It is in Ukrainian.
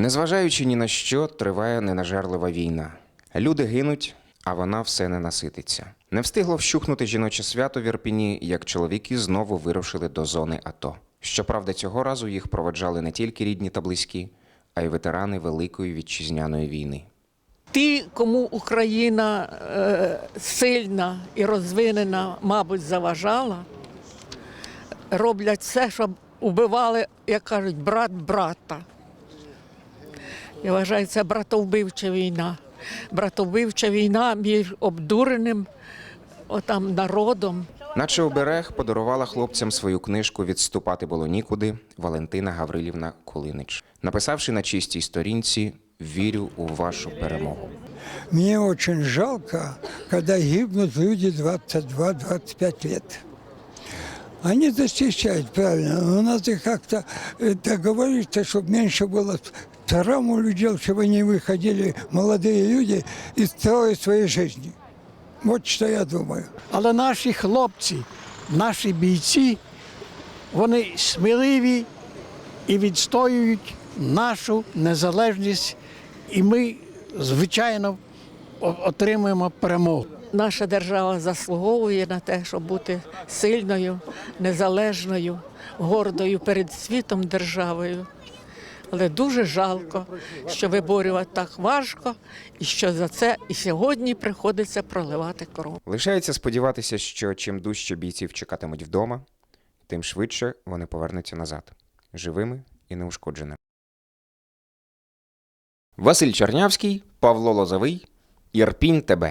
Незважаючи ні на що, триває ненажерлива війна. Люди гинуть, а вона все не насититься. Не встигло вщухнути жіноче свято в Ірпіні, як чоловіки знову вирушили до зони АТО. Щоправда, цього разу їх проведжали не тільки рідні та близькі, а й ветерани Великої вітчизняної війни. Ті, кому Україна е, сильна і розвинена, мабуть, заважала, роблять все, щоб убивали, як кажуть, брат брата. Я вважаю, це братовбивча війна. Братовбивча війна між обдуреним отам народом. Наче оберег подарувала хлопцям свою книжку Відступати було нікуди Валентина Гаврилівна Кулинич, написавши на чистій сторінці Вірю у вашу перемогу. Мне очень жалко, когда гибнут люди 22-25 лет. Они защищают, правильно, но надо как-то э, договориться, чтобы меньше было травм у людей, чтобы они выходили, молодые люди, и строили свои жизни. Вот что я думаю. Але наші хлопці, наші бійці, вони сміливі і відстоюють нашу незалежність, і ми, звичайно, о- отримуємо перемогу. Наша держава заслуговує на те, щоб бути сильною, незалежною, гордою перед світом державою. Але дуже жалко, що виборювати так важко, і що за це і сьогодні приходиться проливати кров. Лишається сподіватися, що чим дужче бійців чекатимуть вдома, тим швидше вони повернуться назад, живими і неушкодженими. Василь Чернявський, Павло Лозовий, Ірпінь ТБ.